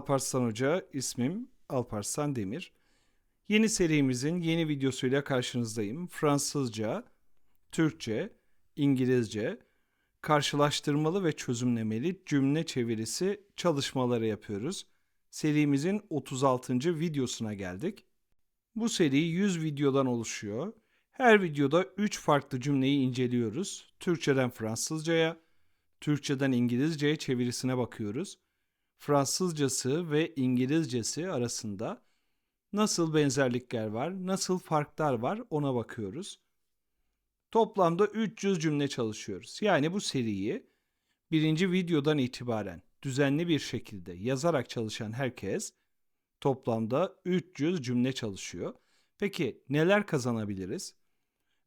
Alparslan Hoca, ismim Alparslan Demir. Yeni serimizin yeni videosuyla karşınızdayım. Fransızca, Türkçe, İngilizce, karşılaştırmalı ve çözümlemeli cümle çevirisi çalışmaları yapıyoruz. Serimizin 36. videosuna geldik. Bu seri 100 videodan oluşuyor. Her videoda 3 farklı cümleyi inceliyoruz. Türkçeden Fransızcaya, Türkçeden İngilizceye çevirisine bakıyoruz. Fransızcası ve İngilizcesi arasında nasıl benzerlikler var, nasıl farklar var ona bakıyoruz. Toplamda 300 cümle çalışıyoruz. Yani bu seriyi birinci videodan itibaren düzenli bir şekilde yazarak çalışan herkes toplamda 300 cümle çalışıyor. Peki neler kazanabiliriz?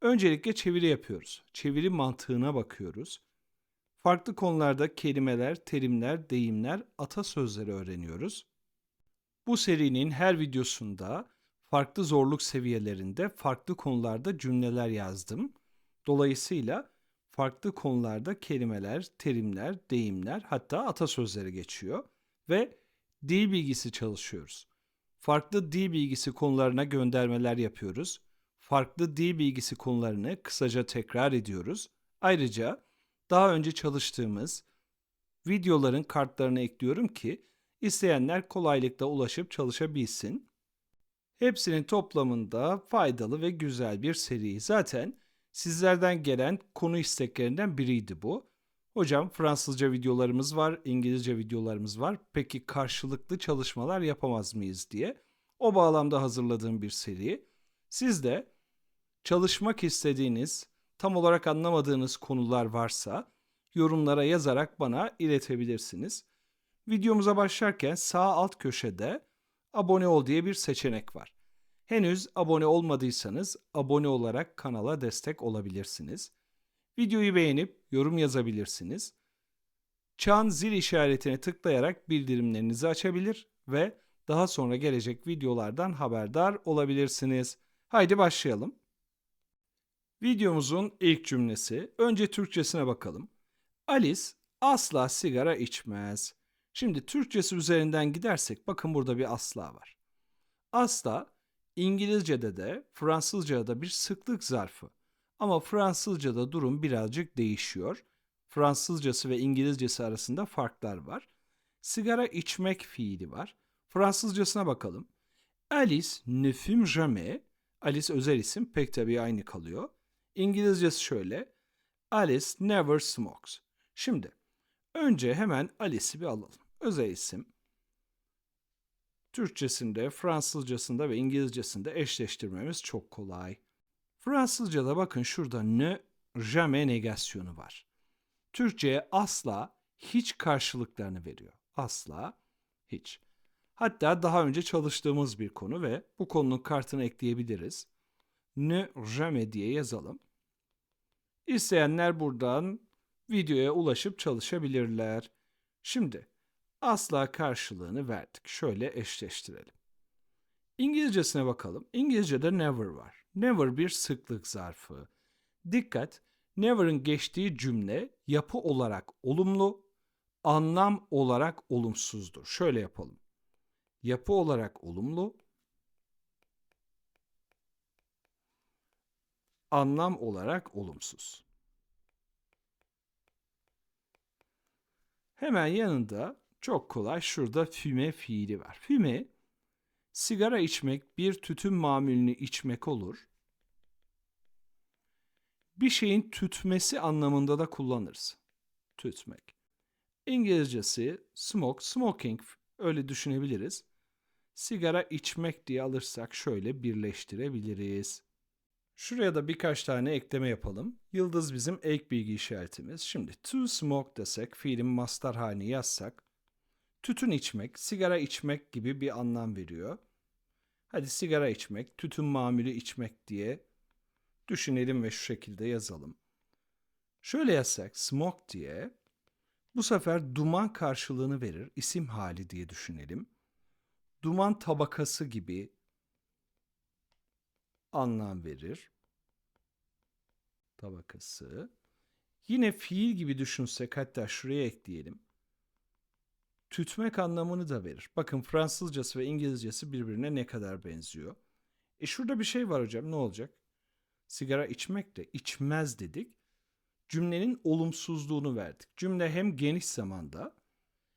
Öncelikle çeviri yapıyoruz. Çeviri mantığına bakıyoruz. Farklı konularda kelimeler, terimler, deyimler, atasözleri öğreniyoruz. Bu serinin her videosunda farklı zorluk seviyelerinde farklı konularda cümleler yazdım. Dolayısıyla farklı konularda kelimeler, terimler, deyimler hatta atasözleri geçiyor ve dil bilgisi çalışıyoruz. Farklı dil bilgisi konularına göndermeler yapıyoruz. Farklı dil bilgisi konularını kısaca tekrar ediyoruz. Ayrıca daha önce çalıştığımız videoların kartlarını ekliyorum ki isteyenler kolaylıkla ulaşıp çalışabilsin. Hepsinin toplamında faydalı ve güzel bir seri. Zaten sizlerden gelen konu isteklerinden biriydi bu. Hocam Fransızca videolarımız var, İngilizce videolarımız var. Peki karşılıklı çalışmalar yapamaz mıyız diye. O bağlamda hazırladığım bir seri. Siz de çalışmak istediğiniz, tam olarak anlamadığınız konular varsa yorumlara yazarak bana iletebilirsiniz. Videomuza başlarken sağ alt köşede abone ol diye bir seçenek var. Henüz abone olmadıysanız abone olarak kanala destek olabilirsiniz. Videoyu beğenip yorum yazabilirsiniz. Çan zil işaretine tıklayarak bildirimlerinizi açabilir ve daha sonra gelecek videolardan haberdar olabilirsiniz. Haydi başlayalım. Videomuzun ilk cümlesi. Önce Türkçesine bakalım. Alice asla sigara içmez. Şimdi Türkçesi üzerinden gidersek bakın burada bir asla var. Asla İngilizce'de de Fransızca'da da bir sıklık zarfı. Ama Fransızca'da durum birazcık değişiyor. Fransızcası ve İngilizcesi arasında farklar var. Sigara içmek fiili var. Fransızcasına bakalım. Alice ne fume jamais. Alice özel isim pek tabii aynı kalıyor. İngilizcesi şöyle. Alice never smokes. Şimdi önce hemen Alice'i bir alalım. Özel isim. Türkçesinde, Fransızcasında ve İngilizcesinde eşleştirmemiz çok kolay. Fransızcada bakın şurada ne jamais negasyonu var. Türkçe'ye asla hiç karşılıklarını veriyor. Asla hiç. Hatta daha önce çalıştığımız bir konu ve bu konunun kartını ekleyebiliriz. Ne jamais diye yazalım. İsteyenler buradan videoya ulaşıp çalışabilirler. Şimdi asla karşılığını verdik. Şöyle eşleştirelim. İngilizcesine bakalım. İngilizce'de never var. Never bir sıklık zarfı. Dikkat, never'ın geçtiği cümle yapı olarak olumlu, anlam olarak olumsuzdur. Şöyle yapalım. Yapı olarak olumlu, anlam olarak olumsuz. Hemen yanında çok kolay şurada füme fiili var. Füme sigara içmek, bir tütün mamülünü içmek olur. Bir şeyin tütmesi anlamında da kullanırız. Tütmek. İngilizcesi smoke, smoking öyle düşünebiliriz. Sigara içmek diye alırsak şöyle birleştirebiliriz. Şuraya da birkaç tane ekleme yapalım. Yıldız bizim ek bilgi işaretimiz. Şimdi to smoke desek, fiilin mastar halini yazsak, tütün içmek, sigara içmek gibi bir anlam veriyor. Hadi sigara içmek, tütün mamülü içmek diye düşünelim ve şu şekilde yazalım. Şöyle yazsak smoke diye bu sefer duman karşılığını verir, isim hali diye düşünelim. Duman tabakası gibi anlam verir. Tabakası. Yine fiil gibi düşünsek hatta şuraya ekleyelim. tütmek anlamını da verir. Bakın Fransızcası ve İngilizcesi birbirine ne kadar benziyor. E şurada bir şey var hocam ne olacak? Sigara içmek de içmez dedik. Cümlenin olumsuzluğunu verdik. Cümle hem geniş zamanda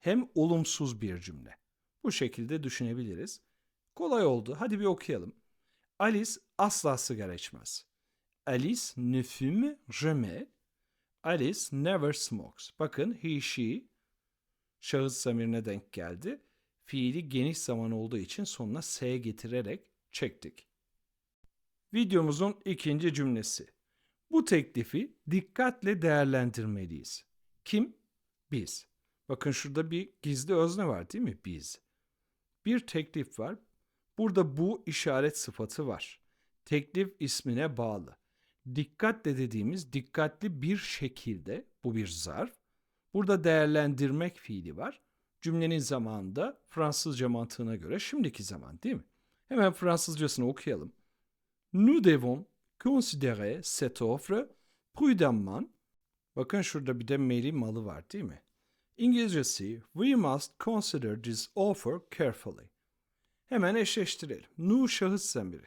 hem olumsuz bir cümle. Bu şekilde düşünebiliriz. Kolay oldu. Hadi bir okuyalım. Alice asla sigara içmez. Alice ne fume jamais. Alice never smokes. Bakın he, she şahıs zamirine denk geldi. Fiili geniş zaman olduğu için sonuna s getirerek çektik. Videomuzun ikinci cümlesi. Bu teklifi dikkatle değerlendirmeliyiz. Kim? Biz. Bakın şurada bir gizli özne var değil mi? Biz. Bir teklif var. Burada bu işaret sıfatı var. Teklif ismine bağlı. Dikkatle dediğimiz dikkatli bir şekilde bu bir zarf. Burada değerlendirmek fiili var. Cümlenin zamanında Fransızca mantığına göre şimdiki zaman değil mi? Hemen Fransızcasını okuyalım. Nous devons considérer cette offre prudemment. Bakın şurada bir de Mary malı var değil mi? İngilizcesi We must consider this offer carefully. Hemen eşleştirelim. Nous şahıs zamiri.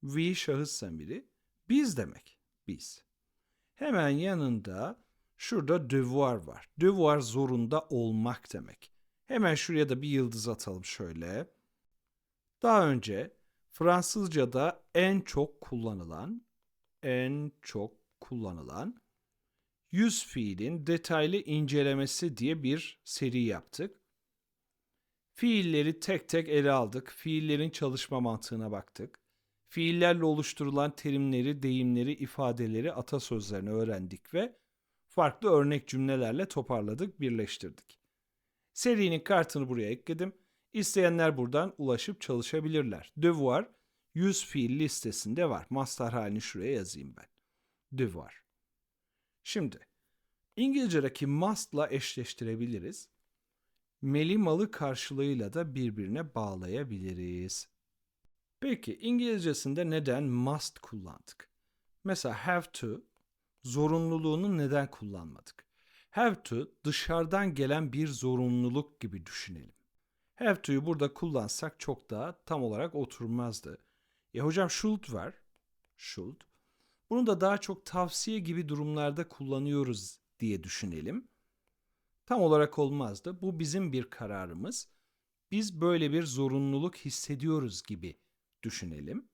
We şahıs zamiri. Biz demek. Biz. Hemen yanında şurada devoir var. Devoir zorunda olmak demek. Hemen şuraya da bir yıldız atalım şöyle. Daha önce Fransızca'da en çok kullanılan, en çok kullanılan yüz fiilin detaylı incelemesi diye bir seri yaptık. Fiilleri tek tek ele aldık. Fiillerin çalışma mantığına baktık. Fiillerle oluşturulan terimleri, deyimleri, ifadeleri, atasözlerini öğrendik ve farklı örnek cümlelerle toparladık, birleştirdik. Serinin kartını buraya ekledim. İsteyenler buradan ulaşıp çalışabilirler. Devoir 100 fiil listesinde var. Master halini şuraya yazayım ben. Devoir. Şimdi İngilizce'deki must'la eşleştirebiliriz. Melimalı karşılığıyla da birbirine bağlayabiliriz. Peki İngilizcesinde neden must kullandık? Mesela have to zorunluluğunu neden kullanmadık? Have to dışarıdan gelen bir zorunluluk gibi düşünelim. Have to'yu burada kullansak çok daha tam olarak oturmazdı. Ya hocam should var. Should. Bunu da daha çok tavsiye gibi durumlarda kullanıyoruz diye düşünelim. Tam olarak olmazdı. Bu bizim bir kararımız. Biz böyle bir zorunluluk hissediyoruz gibi düşünelim.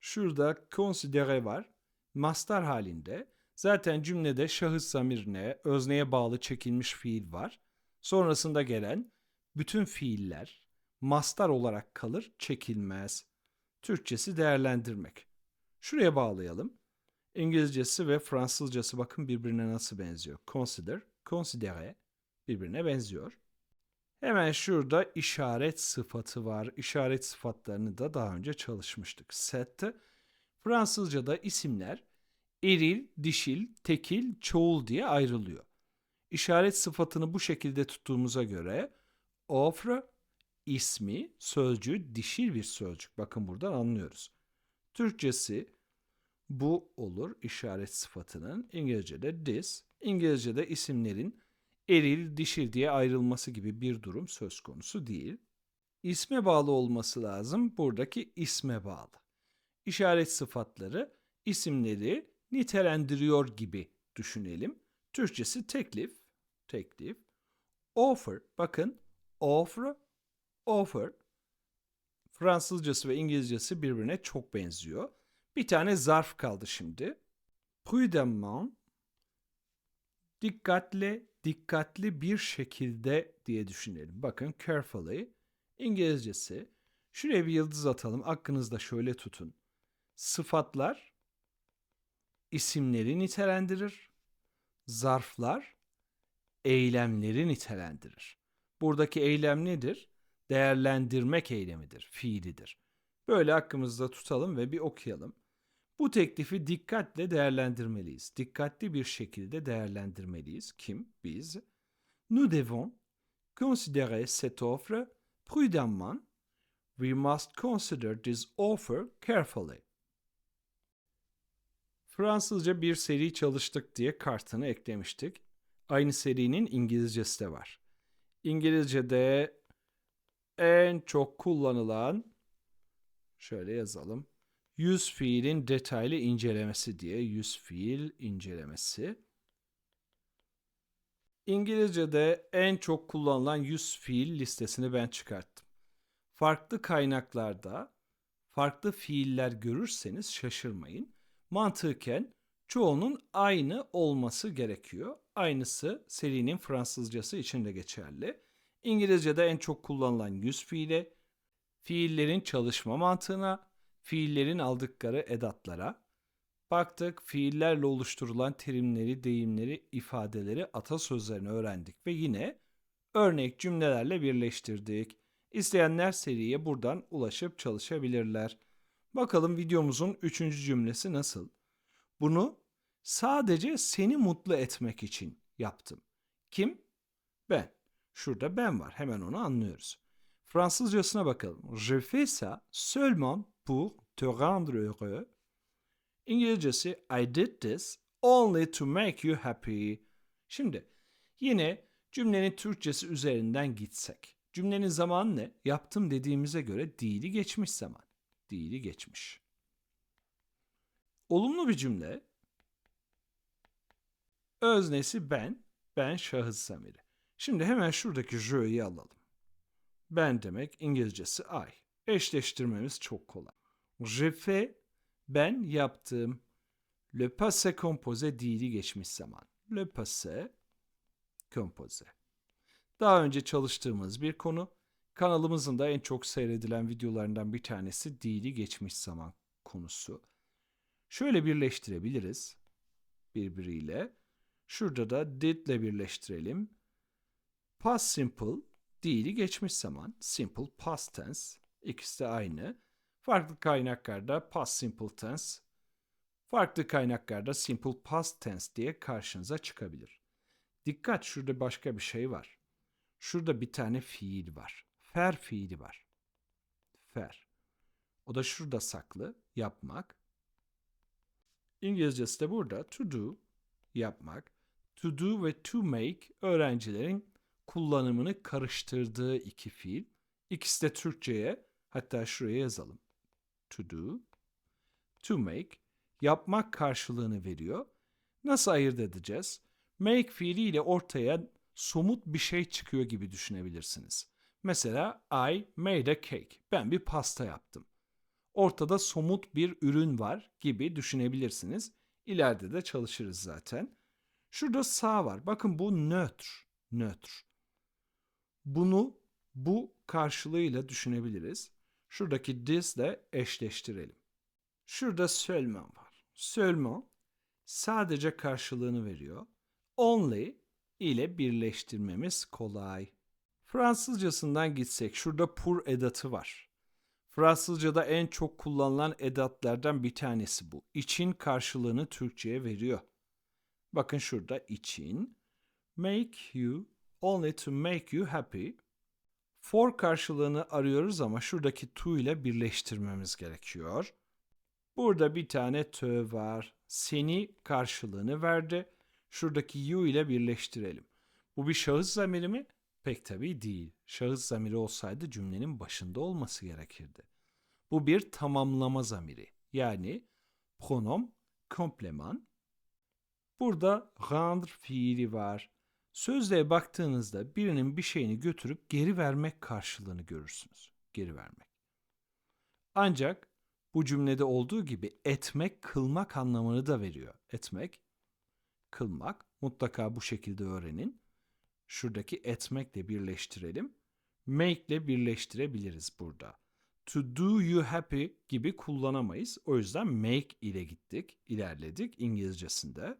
Şurada considere var. Mastar halinde. Zaten cümlede şahıs zamirine, özneye bağlı çekilmiş fiil var. Sonrasında gelen bütün fiiller mastar olarak kalır, çekilmez. Türkçesi değerlendirmek. Şuraya bağlayalım. İngilizcesi ve Fransızcası bakın birbirine nasıl benziyor. Consider, considere birbirine benziyor. Hemen şurada işaret sıfatı var. İşaret sıfatlarını da daha önce çalışmıştık. Set, Fransızca'da isimler eril, dişil, tekil, çoğul diye ayrılıyor. İşaret sıfatını bu şekilde tuttuğumuza göre offre ismi sözcüğü dişil bir sözcük. Bakın buradan anlıyoruz. Türkçesi bu olur işaret sıfatının. İngilizce'de this. İngilizce'de isimlerin eril, dişil diye ayrılması gibi bir durum söz konusu değil. İsme bağlı olması lazım. Buradaki isme bağlı. İşaret sıfatları isimleri nitelendiriyor gibi düşünelim. Türkçesi teklif, teklif. Offer, bakın offer, offer. Fransızcası ve İngilizcesi birbirine çok benziyor. Bir tane zarf kaldı şimdi. Prudemment, dikkatle, dikkatli bir şekilde diye düşünelim. Bakın carefully, İngilizcesi. Şuraya bir yıldız atalım. Aklınızda şöyle tutun. Sıfatlar isimleri nitelendirir. Zarflar eylemleri nitelendirir. Buradaki eylem nedir? Değerlendirmek eylemidir, fiilidir. Böyle aklımızda tutalım ve bir okuyalım. Bu teklifi dikkatle değerlendirmeliyiz. Dikkatli bir şekilde değerlendirmeliyiz. Kim? Biz. Nous devons considérer cette offre prudemment. We must consider this offer carefully. Fransızca bir seri çalıştık diye kartını eklemiştik. Aynı serinin İngilizcesi de var. İngilizce'de en çok kullanılan şöyle yazalım. Yüz fiilin detaylı incelemesi diye yüz fiil incelemesi. İngilizce'de en çok kullanılan yüz fiil listesini ben çıkarttım. Farklı kaynaklarda farklı fiiller görürseniz şaşırmayın. Mantıken çoğunun aynı olması gerekiyor. Aynısı serinin Fransızcası için de geçerli. İngilizce'de en çok kullanılan yüz fiile, fiillerin çalışma mantığına, fiillerin aldıkları edatlara, baktık fiillerle oluşturulan terimleri, deyimleri, ifadeleri, atasözlerini öğrendik ve yine örnek cümlelerle birleştirdik. İsteyenler seriye buradan ulaşıp çalışabilirler. Bakalım videomuzun üçüncü cümlesi nasıl? Bunu sadece seni mutlu etmek için yaptım. Kim? Ben. Şurada ben var. Hemen onu anlıyoruz. Fransızcasına bakalım. Je fais ça seulement pour te rendre heureux. İngilizcesi I did this only to make you happy. Şimdi yine cümlenin Türkçesi üzerinden gitsek. Cümlenin zamanı ne? Yaptım dediğimize göre değili geçmiş zaman. Değili geçmiş. Olumlu bir cümle. Öznesi ben, ben şahıs zamiri. Şimdi hemen şuradaki je'yi alalım. Ben demek İngilizcesi I. Eşleştirmemiz çok kolay. Je fais, ben yaptım. Le passé composé değili geçmiş zaman. Le passé composé. Daha önce çalıştığımız bir konu. Kanalımızın da en çok seyredilen videolarından bir tanesi değili geçmiş zaman konusu. Şöyle birleştirebiliriz birbiriyle. Şurada da did ile birleştirelim. Past simple değili geçmiş zaman. Simple past tense. İkisi de aynı. Farklı kaynaklarda past simple tense, farklı kaynaklarda simple past tense diye karşınıza çıkabilir. Dikkat şurada başka bir şey var. Şurada bir tane fiil var. Fer fiili var. Fer. O da şurada saklı. Yapmak. İngilizcesi de burada. To do. Yapmak. To do ve to make öğrencilerin kullanımını karıştırdığı iki fiil. İkisi de Türkçe'ye hatta şuraya yazalım. To do, to make yapmak karşılığını veriyor. Nasıl ayırt edeceğiz? Make fiiliyle ortaya somut bir şey çıkıyor gibi düşünebilirsiniz. Mesela I made a cake. Ben bir pasta yaptım. Ortada somut bir ürün var gibi düşünebilirsiniz. İleride de çalışırız zaten. Şurada sağ var. Bakın bu nötr. Nötr. Bunu bu karşılığıyla düşünebiliriz. Şuradaki this ile eşleştirelim. Şurada seulement var. Seulement sadece karşılığını veriyor. Only ile birleştirmemiz kolay. Fransızcasından gitsek şurada pour edatı var. Fransızcada en çok kullanılan edatlardan bir tanesi bu. İçin karşılığını Türkçe'ye veriyor. Bakın şurada için make you only to make you happy. For karşılığını arıyoruz ama şuradaki to ile birleştirmemiz gerekiyor. Burada bir tane tö var. Seni karşılığını verdi. Şuradaki you ile birleştirelim. Bu bir şahıs zamiri mi? Pek tabii değil. Şahıs zamiri olsaydı cümlenin başında olması gerekirdi. Bu bir tamamlama zamiri. Yani pronom kompleman. Burada rendre fiili var. Sözlüğe baktığınızda birinin bir şeyini götürüp geri vermek karşılığını görürsünüz. Geri vermek. Ancak bu cümlede olduğu gibi etmek, kılmak anlamını da veriyor. Etmek, kılmak mutlaka bu şekilde öğrenin. Şuradaki etmekle birleştirelim. Make ile birleştirebiliriz burada. To do you happy gibi kullanamayız. O yüzden make ile gittik, ilerledik İngilizcesinde.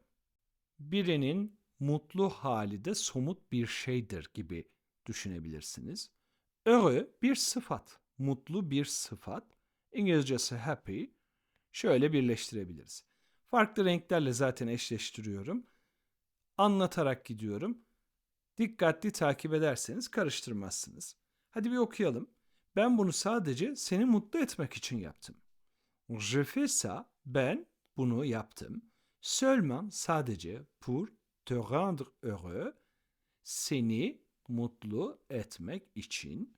Birinin mutlu hali de somut bir şeydir gibi düşünebilirsiniz. Heureux bir sıfat, mutlu bir sıfat. İngilizcesi happy. Şöyle birleştirebiliriz. Farklı renklerle zaten eşleştiriyorum. Anlatarak gidiyorum. Dikkatli takip ederseniz karıştırmazsınız. Hadi bir okuyalım. Ben bunu sadece seni mutlu etmek için yaptım. Je fais ça, ben bunu yaptım. Seulement sadece pour te rendre heureux, seni mutlu etmek için.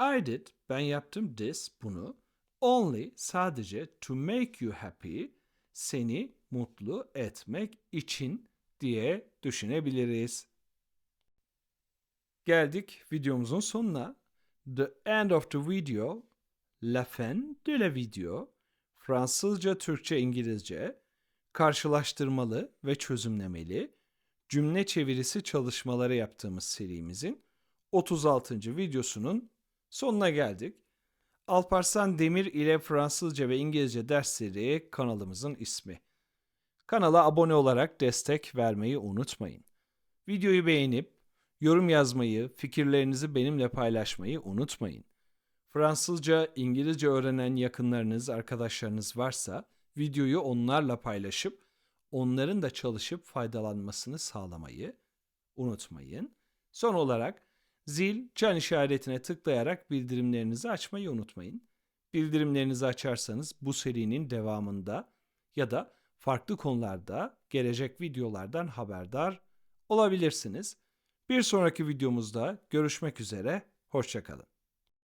I did, ben yaptım this, bunu. Only, sadece to make you happy, seni mutlu etmek için diye düşünebiliriz. Geldik videomuzun sonuna. The end of the video, la fin de la video, Fransızca, Türkçe, İngilizce, karşılaştırmalı ve çözümlemeli cümle çevirisi çalışmaları yaptığımız serimizin 36. videosunun sonuna geldik. Alparslan Demir ile Fransızca ve İngilizce dersleri kanalımızın ismi. Kanala abone olarak destek vermeyi unutmayın. Videoyu beğenip yorum yazmayı, fikirlerinizi benimle paylaşmayı unutmayın. Fransızca, İngilizce öğrenen yakınlarınız, arkadaşlarınız varsa videoyu onlarla paylaşıp onların da çalışıp faydalanmasını sağlamayı unutmayın. Son olarak zil, çan işaretine tıklayarak bildirimlerinizi açmayı unutmayın. Bildirimlerinizi açarsanız bu serinin devamında ya da farklı konularda gelecek videolardan haberdar olabilirsiniz. Bir sonraki videomuzda görüşmek üzere, hoşçakalın.